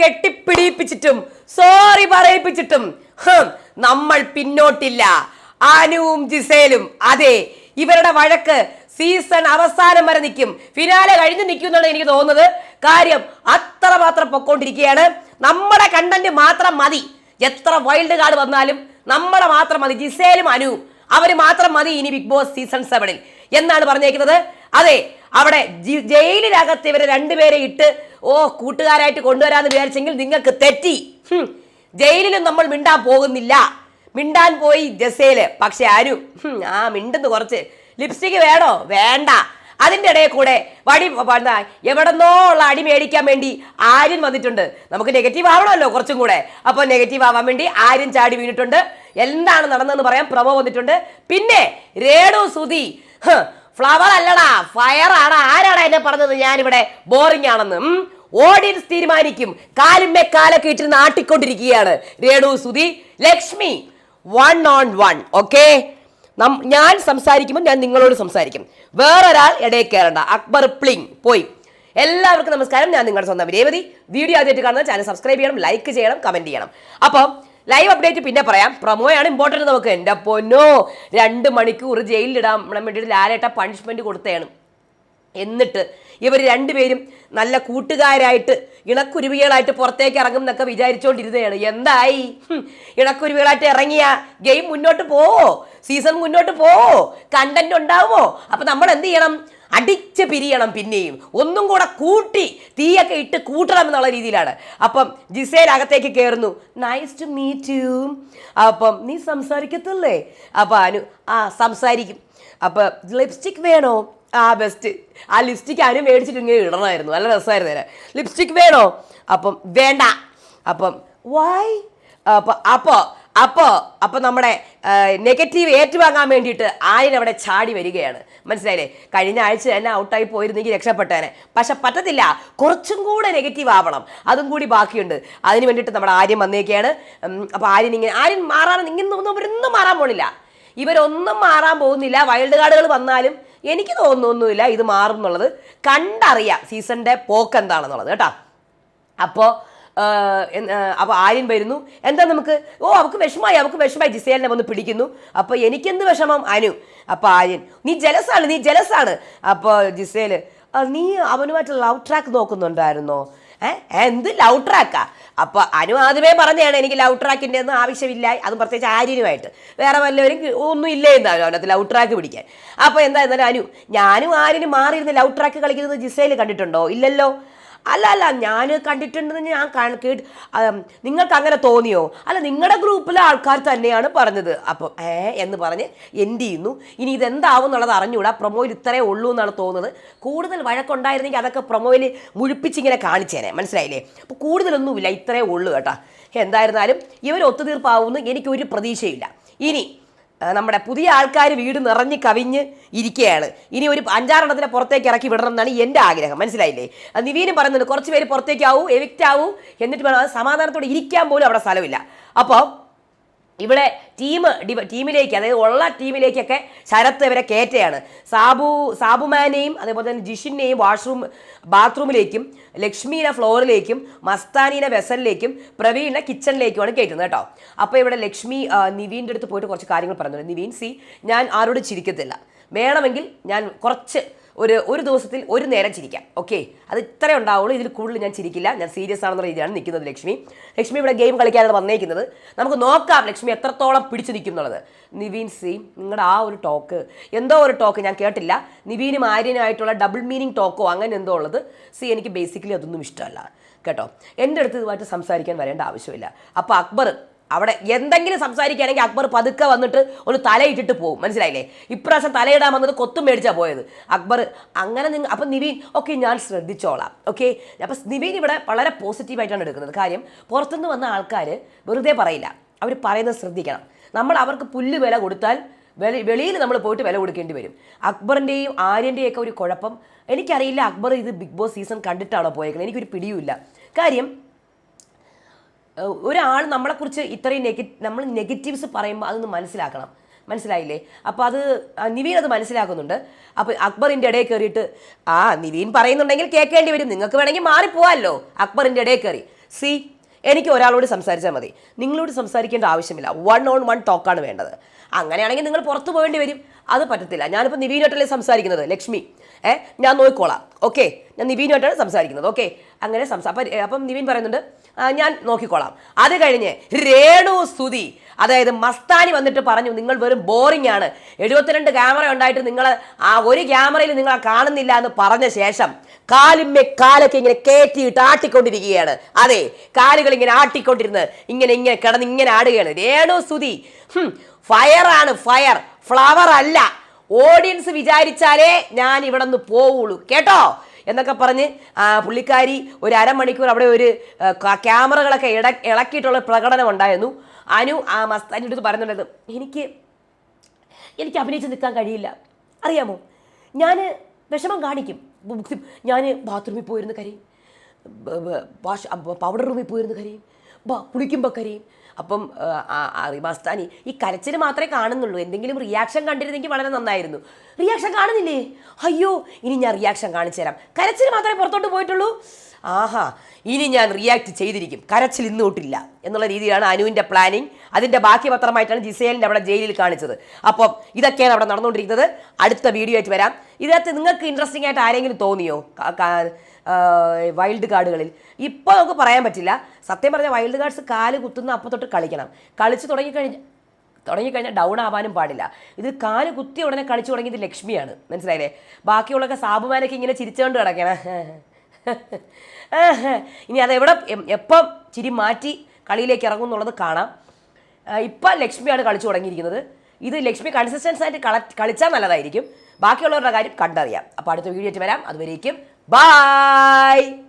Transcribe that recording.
കെട്ടിപ്പിടിപ്പിച്ചിട്ടും sorry പറയിപ്പിച്ചിട്ടും നമ്മൾ പിന്നോട്ടില്ല. ആനുവും ജിസേലും അതെ ഇവരുടെ വഴക്ക് സീസൺ അവസാനം വരെ നിൽക്കും. ഫിനാലെ കഴിഞ്ഞ് നിൽക്കും എന്നാണ് എനിക്ക് തോന്നുന്നത്. കാര്യം അത്ര മാത്രം പൊക്കോണ്ടിരിക്കുകയാണ്. നമ്മുടെ കണ്ടന്റ് മാത്രം മതി. എത്ര വൈൽഡ് കാർഡ് വന്നാലും നമ്മളെ മാത്രം മതി. ജിസേലും അനുവും. അവർ മാത്രം മതി ഇനി ബിഗ് ബോസ് സീസൺ സെവനിൽ എന്നാണ് പറഞ്ഞേക്കുന്നത്. അതെ അവിടെ ജയിലിനകത്ത് ഇവരെ രണ്ടുപേരെ ഇട്ട് ഓ കൂട്ടുകാരായിട്ട് കൊണ്ടുവരാന്ന് വിചാരിച്ചെങ്കിൽ നിങ്ങൾക്ക് തെറ്റി. ജയിലിലും നമ്മൾ മിണ്ടാൻ പോകുന്നില്ല. മിണ്ടാൻ പോയി ജസേൽ. പക്ഷെ ആരും ആ മിണ്ടുന്നു കുറച്ച്. ലിപ്സ്റ്റിക് വേണോ? വേണ്ട. അതിന്റെ ഇടയിൽ കൂടെ വടി എവിടെന്നോ ഉള്ള അടി മേടിക്കാൻ വേണ്ടി ആര്യൻ വന്നിട്ടുണ്ട്. നമുക്ക് നെഗറ്റീവ് ആവണമല്ലോ കുറച്ചും കൂടെ. അപ്പോൾ നെഗറ്റീവ് ആവാൻ വേണ്ടി ആര്യൻ ചാടി വീണിട്ടുണ്ട്. എന്താണ് നടന്നതെന്ന് പറയാൻ പ്രമോ വന്നിട്ടുണ്ട്. പിന്നെ രേണു സുധി ഫ്ലവർ അല്ലടാ ഫയർ ആണ്. ആരാടാ എന്നെ പറഞ്ഞത് ഞാനിവിടെ ബോറിംഗ് ആണെന്ന്. ഓഡിയൻസ് തീരുമാനിക്കും. കാലിന്മേ കാലൊക്കെ ഇട്ടിരുന്ന് നാട്ടിക്കൊണ്ടിരിക്കുകയാണ്. Renu Sudhi Lakshmi. One on one okay ഞാൻ സംസാരിക്കുമ്പോൾ ഞാൻ നിങ്ങളോട് സംസാരിക്കും. വേറൊരാൾ ഇടയിൽ കയറണ്ട. അക്ബർ പ്ലിങ് പോയി. എല്ലാവർക്കും നമസ്കാരം. ഞാൻ നിങ്ങളുടെ സ്വന്തം രേവതി വീഡിയോ ആദ്യമായിട്ട് കാണുന്ന ചാനൽ സബ്സ്ക്രൈബ് ചെയ്യണം ലൈക്ക് ചെയ്യണം കമന്റ് ചെയ്യണം. അപ്പം ലൈവ് അപ്ഡേറ്റ് പിന്നെ പറയാം. പ്രൊമോയാണ് ഇമ്പോർട്ടന്റ് നമുക്ക്. എന്റെ പൊന്നോ രണ്ട് മണിക്കൂർ ജയിലിലിടാൻ വേണ്ടിയിട്ട് ലാലേട്ട പണിഷ്മെന്റ് കൊടുത്തതാണ് എന്നിട്ട് ഇവർ രണ്ടുപേരും നല്ല കൂട്ടുകാരായിട്ട് ഇണക്കുരുവികളായിട്ട് പുറത്തേക്ക് ഇറങ്ങും എന്നൊക്കെ വിചാരിച്ചുകൊണ്ടിരുന്നതാണ് എന്തായി? ഇണക്കുരുവികളായിട്ട് ഇറങ്ങിയ ഗെയിം മുന്നോട്ട് പോവോ? സീസൺ മുന്നോട്ട് പോവോ? കണ്ടന്റ് ഉണ്ടാവുമോ? അപ്പൊ നമ്മൾ എന്ത് ചെയ്യണം? അടിച്ച് പിരിയണം പിന്നെയും. ഒന്നും കൂടെ കൂട്ടി തീയൊക്കെ ഇട്ട് കൂട്ടണം എന്നുള്ള രീതിയിലാണ്. അപ്പം ജിസേൽ അകത്തേക്ക് കയറുന്നു നൈസ് ടു മീറ്റ് യു അപ്പം നീ സംസാരിക്കത്തില്ലേ? അപ്പം അനു ആ സംസാരിക്കും. അപ്പം ലിപ്സ്റ്റിക് വേണോ? ആ ബെസ്റ്റ് ആ ലിപ്സ്റ്റിക് അനു മേടിച്ചിട്ട് ഇങ്ങനെ ഇടണമായിരുന്നു. നല്ല രസമായിരുന്നു തരാം ലിപ്സ്റ്റിക് വേണോ? അപ്പം വേണ്ട. അപ്പം വായ് അപ്പം അപ്പോൾ അപ്പോൾ അപ്പോൾ നമ്മുടെ നെഗറ്റീവ് ഏറ്റുവാങ്ങാൻ വേണ്ടിയിട്ട് ആര്യൻ അവിടെ ചാടി വരികയാണ്. മനസ്സിലായില്ലേ? കഴിഞ്ഞ ആഴ്ച തന്നെ ഔട്ടായി പോയിരുന്നെങ്കിൽ രക്ഷപ്പെട്ടേനെ. പക്ഷെ പറ്റത്തില്ല. കുറച്ചും കൂടെ നെഗറ്റീവ് ആവണം. അതും കൂടി ബാക്കിയുണ്ട്. അതിന് വേണ്ടിയിട്ട് നമ്മുടെ ആര്യൻ വന്നേക്കാണ്. അപ്പോൾ ആര്യൻ ഇങ്ങനെ ആര്യൻ മാറാൻ ഇങ്ങനെ ഒന്നും മാറാൻ പോണില്ല. ഇവരൊന്നും മാറാൻ പോകുന്നില്ല. വൈൽഡ് കാർഡുകൾ വന്നാലും എനിക്ക് തോന്നുന്നൊന്നുമില്ല ഇത് മാറും എന്നുള്ളത്. കണ്ടറിയാം സീസണിന്റെ പോക്ക് എന്താണെന്നുള്ളത്. കേട്ടോ? അപ്പോൾ അപ്പോൾ ആര്യൻ വരുന്നു. എന്താ നമുക്ക്? ഓ അവൾക്ക് വിഷമായി അവൾക്ക് വിഷമായി ജിസേലിനെ വന്ന് പിടിക്കുന്നു. അപ്പോൾ എനിക്കെന്ത് വിഷമം? അനു. അപ്പോൾ ആര്യൻ നീ ജലസാണ് നീ ജലസാണ്. അപ്പോൾ ജിസേൽ നീ അവനുമായിട്ട് ലവ് ട്രാക്ക് നോക്കുന്നുണ്ടായിരുന്നോ? എന്ത് ലവ് ട്രാക്കാ? അപ്പൊ അനു ആദ്യമേ പറഞ്ഞാണ് എനിക്ക് ലവ് ട്രാക്കിന്റെ ഒന്നും ആവശ്യമില്ല. അതും പ്രത്യേകിച്ച് ആര്യനുമായിട്ട്. വേറെ വല്ലവരും ഒന്നും ഇല്ലേ എന്നാലും അവനകത്ത് ലവ് ട്രാക്ക് പിടിക്കാൻ. അപ്പൊ എന്താ എന്നാലും അനു ഞാനും ആര്യനും മാറിയിരുന്ന് ലവ് ട്രാക്ക് കളിക്കുന്നത് ജിസയിൽ കണ്ടിട്ടുണ്ടോ? ഇല്ലല്ലോ. അല്ല അല്ല ഞാൻ കണ്ടിട്ടുണ്ടെന്ന് ഞാൻ കേട്ട് നിങ്ങൾക്ക് അങ്ങനെ തോന്നിയോ? അല്ല നിങ്ങളുടെ ഗ്രൂപ്പിലെ ആൾക്കാർ തന്നെയാണ് പറഞ്ഞത്. അപ്പം ഏ എന്ന് പറഞ്ഞ് എൻഡ് ചെയ്യുന്നു ഇനി ഇതെന്താവും എന്നുള്ളത് അറിഞ്ഞുകൂടാ പ്രൊമോയിൽ ഇത്രേ ഉള്ളൂ എന്നാണ് തോന്നുന്നത്. കൂടുതൽ വഴക്കുണ്ടായിരുന്നെങ്കിൽ അതൊക്കെ പ്രൊമോയിൽ മുഴിപ്പിച്ചിങ്ങനെ കാണിച്ചേനെ. മനസ്സിലായില്ലേ? അപ്പോൾ കൂടുതലൊന്നുമില്ല ഇത്രേ ഉള്ളൂ കേട്ടോ. എന്തായിരുന്നാലും ഇവർ ഒത്തുതീർപ്പാവുമെന്ന് എനിക്കൊരു പ്രതീക്ഷയില്ല. ഇനി നമ്മുടെ പുതിയ ആൾക്കാർ വീട് നിറഞ്ഞ് കവിഞ്ഞ് ഇരിക്കുകയാണ്. ഇനി ഒരു അഞ്ചാറെണ്ണത്തിനെ പുറത്തേക്ക് ഇറക്കി വിടണം എന്നാണ് എന്റെ ആഗ്രഹം. മനസ്സിലായില്ലേ? അത് നിവീനും പറയുന്നുണ്ട് കുറച്ച് പേര് പുറത്തേക്ക് ആവൂ എവിക്റ്റ് ആവൂ എന്നിട്ട് സമാധാനത്തോടെ ഇരിക്കാൻ പോലും അവിടെ സ്ഥലമില്ല. അപ്പോൾ ഇവിടെ ടീം ടീമിലേക്ക് അതായത് ഉള്ള ടീമിലേക്കൊക്കെ ശരത്ത് ഇവരെ കയറ്റയാണ്. സാബു സാബുമാനെയും അതേപോലെ തന്നെ ജിഷിനെയും വാഷ്റൂം ബാത്റൂമിലേക്കും ലക്ഷ്മീനെ ഫ്ലോറിലേക്കും മസ്താനീനെ വെസലിലേക്കും പ്രവീണിനെ കിച്ചണിലേക്കുമാണ് കയറ്റുന്നത് കേട്ടോ. അപ്പോൾ ഇവിടെ ലക്ഷ്മി നിവീന്റെ അടുത്ത് പോയിട്ട് കുറച്ച് കാര്യങ്ങൾ പറഞ്ഞു നിവീൻ സി ഞാൻ ആരോട് ചിരിക്കത്തില്ല. വേണമെങ്കിൽ ഞാൻ കുറച്ച് ഒരു ഒരു ദിവസത്തിൽ ഒരു നേരം ചിരിക്കാം. ഓക്കെ അത് ഇത്രേ ഉണ്ടാവുള്ളൂ. ഇതിൽ കൂടുതൽ ഞാൻ ചിരിക്കില്ല. ഞാൻ സീരിയസ് ആണെന്നുള്ള രീതിയാണ് നിൽക്കുന്നത് ലക്ഷ്മി. ലക്ഷ്മി ഇവിടെ ഗെയിം കളിക്കാനാണ് വന്നേക്കുന്നത്. നമുക്ക് നോക്കാം ലക്ഷ്മി എത്രത്തോളം പിടിച്ചു നിൽക്കുന്നുള്ളത് നിവീൻ സി നിങ്ങളുടെ ആ ഒരു ടോക്ക് എന്തോ ഒരു ടോക്ക് ഞാൻ കേട്ടില്ല. നിവീനും ആര്യനുമായിട്ടുള്ള ഡബിൾ മീനിങ് ടോക്കോ അങ്ങനെ എന്തോ ഉള്ളത്. സി എനിക്ക് ബേസിക്കലി അതൊന്നും ഇഷ്ടമല്ല. കേട്ടോ? എന്റെ അടുത്ത് ഇതുമായിട്ട് സംസാരിക്കാൻ വരേണ്ട ആവശ്യമില്ല. അപ്പോൾ അക്ബർ അവിടെ എന്തെങ്കിലും സംസാരിക്കുകയാണെങ്കിൽ അക്ബർ പതുക്കെ വന്നിട്ട് ഒന്ന് തലയിട്ടിട്ട് പോകും മനസ്സിലായില്ലേ? ഇപ്രാവശ്യം തലയിടാൻ വന്നത് കൊത്തും മേടിച്ചാ പോയത്. അക്ബർ അങ്ങനെ നിങ്ങൾ അപ്പം നിവീൻ ഓക്കെ ഞാൻ ശ്രദ്ധിച്ചോളാം. ഓക്കെ? അപ്പം നിവീൻ ഇവിടെ വളരെ പോസിറ്റീവായിട്ടാണ് എടുക്കുന്നത്. കാര്യം പുറത്തുനിന്ന് വന്ന ആൾക്കാർ വെറുതെ പറയില്ല. അവർ പറയുന്നത് ശ്രദ്ധിക്കണം. നമ്മൾ അവർക്ക് പുല്ല് വില കൊടുത്താൽ വെളി വെളിയിൽ നമ്മൾ പോയിട്ട് വില കൊടുക്കേണ്ടി വരും. അക്ബറിന്റെയും ആര്യന്റെയും ഒക്കെ ഒരു കുഴപ്പം. എനിക്കറിയില്ല അക്ബർ ഇത് ബിഗ് ബോസ് സീസൺ കണ്ടിട്ടാണോ പോയേക്കുന്നത്. എനിക്കൊരു പിടിയുമില്ല. കാര്യം ഒരാൾ നമ്മളെക്കുറിച്ച് ഇത്രയും നെഗ നമ്മൾ നെഗറ്റീവ്സ് പറയുമ്പോൾ അതൊന്ന് മനസ്സിലാക്കണം. മനസ്സിലായില്ലേ? അപ്പോൾ അത് നിവീൻ അത് മനസ്സിലാക്കുന്നുണ്ട്. അപ്പോൾ അക്ബറിന്റെ ഇടയിൽ കയറിയിട്ട് ആ നിവീൻ പറയുന്നുണ്ടെങ്കിൽ കേൾക്കേണ്ടി വരും. നിങ്ങൾക്ക് വേണമെങ്കിൽ മാറിപ്പോവാമല്ലോ അക്ബറിന്റെ ഇടയിൽ കയറി. സി എനിക്ക് ഒരാളോട് സംസാരിച്ചാൽ മതി. നിങ്ങളോട് സംസാരിക്കേണ്ട ആവശ്യമില്ല. വൺ ഓൺ വൺ ടോക്കാണ് വേണ്ടത്. അങ്ങനെയാണെങ്കിൽ നിങ്ങൾ പുറത്തു പോകേണ്ടി വരും. അത് പറ്റത്തില്ല. ഞാനിപ്പോൾ നിവീനോട്ടല്ലേ സംസാരിക്കുന്നത്? ലക്ഷ്മി. ഏ ഞാൻ നോക്കിക്കോളാം. ഓക്കെ? ഞാൻ നിവീനുമായിട്ടാണ് സംസാരിക്കുന്നത്. ഓക്കെ? അങ്ങനെ സംസാ അപ്പം അപ്പം നിവീൻ പറയുന്നുണ്ട് ഞാൻ നോക്കിക്കോളാം. അത് കഴിഞ്ഞ് രേണു സ്തുതി അതായത് മസ്താനി വന്നിട്ട് പറഞ്ഞു നിങ്ങൾ വെറും ബോറിംഗ് ആണ്. എഴുപത്തിരണ്ട് ക്യാമറ ഉണ്ടായിട്ട് നിങ്ങൾ ആ ഒരു ക്യാമറയിൽ നിങ്ങൾ കാണുന്നില്ല എന്ന് പറഞ്ഞ ശേഷം കാലിന്മേ കാലൊക്കെ ഇങ്ങനെ കയറ്റിയിട്ട് ആട്ടിക്കൊണ്ടിരിക്കുകയാണ്. അതെ കാലുകൾ ഇങ്ങനെ ആട്ടിക്കൊണ്ടിരുന്ന് ഇങ്ങനെ ഇങ്ങനെ കിടന്ന് ഇങ്ങനെ ആടുകയാണ്. രേണു സ്തുതി ഫയർ ആണ് ഫയർ. ഫ്ലവർ അല്ല. ഓഡിയൻസ് വിചാരിച്ചാലേ ഞാൻ ഇവിടെ നിന്ന് പോവുള്ളൂ. കേട്ടോ? എന്നൊക്കെ പറഞ്ഞ് പുള്ളിക്കാരി ഒരു അരമണിക്കൂർ അവിടെ ഒരു ക്യാമറകളൊക്കെ ഇട ഇളക്കിയിട്ടുള്ള പ്രകടനം ഉണ്ടായിരുന്നു. അനു ആ മസ്താന്റെ അടുത്ത് പറയുന്നുണ്ടായിരുന്നു എനിക്ക് എനിക്ക് അഭിനയിച്ച് നിൽക്കാൻ കഴിയില്ല. അറിയാമോ? ഞാൻ വിഷമം കാണിക്കും. ഞാൻ ബാത്റൂമിൽ പോയിരുന്ന് കരയും. വാഷ് പൗഡർ റൂമിൽ പോയിരുന്ന് കരയും. കുളിക്കുമ്പോൾ കരയും. അപ്പം മസ്താനി ഈ കരച്ചിൽ മാത്രമേ കാണുന്നുള്ളൂ. എന്തെങ്കിലും റിയാക്ഷൻ കണ്ടിരുന്നെങ്കിൽ വളരെ നന്നായിരുന്നു. റിയാക്ഷൻ കാണുന്നില്ലേ? അയ്യോ ഇനി ഞാൻ റിയാക്ഷൻ കാണിച്ചു തരാം. കരച്ചിൽ മാത്രമേ പുറത്തോട്ട് പോയിട്ടുള്ളൂ? ആഹാ ഇനി ഞാൻ റിയാക്ട് ചെയ്തിരിക്കും. കരച്ചിൽ ഇന്ന് തൊട്ടില്ല എന്നുള്ള രീതിയിലാണ് അനുവിന്റെ പ്ലാനിങ് അതിന്റെ ബാക്കി പത്രമായിട്ടാണ് ജിസേലിന്റെ അവിടെ ജയിലിൽ കാണിച്ചത്. അപ്പം ഇതൊക്കെയാണ് അവിടെ നടന്നുകൊണ്ടിരിക്കുന്നത്. അടുത്ത വീഡിയോ ആയിട്ട് വരാം. ഇതിനകത്ത് നിങ്ങൾക്ക് ഇൻട്രസ്റ്റിംഗ് ആയിട്ട് ആരെങ്കിലും തോന്നിയോ? വൈൽഡ് കാർഡുകളിൽ ഇപ്പോൾ നമുക്ക് പറയാൻ പറ്റില്ല. സത്യം പറഞ്ഞാൽ വൈൽഡ് കാർഡ്സ് കാൽ കുത്തുന്ന അപ്പം തൊട്ട് കളിക്കണം. കളിച്ച് തുടങ്ങിക്കഴിഞ്ഞ് തുടങ്ങിക്കഴിഞ്ഞാൽ ഡൗൺ ആവാനും പാടില്ല. ഇത് കാൽ കുത്തി ഉടനെ കളിച്ചു തുടങ്ങിയത് ലക്ഷ്മിയാണ്. മനസ്സിലായില്ലേ? ബാക്കിയുള്ളൊക്കെ സാബുമാനൊക്കെ ഇങ്ങനെ ചിരിച്ചുകൊണ്ട് കിടക്കണം. ഇനി അതെവിടെ എപ്പം ചിരി മാറ്റി കളിയിലേക്ക് ഇറങ്ങും എന്നുള്ളത് കാണാം. ഇപ്പം ലക്ഷ്മിയാണ് കളിച്ചു തുടങ്ങിയിരിക്കുന്നത്. ഇത് ലക്ഷ്മി കൺസിസ്റ്റൻസ് ആയിട്ട് കള കളിച്ചാൽ നല്ലതായിരിക്കും. ബാക്കിയുള്ളവരുടെ കാര്യം കണ്ടറിയാം. അപ്പോൾ അടുത്ത വീഡിയോ വരാം. അതുവരേക്കും Bye!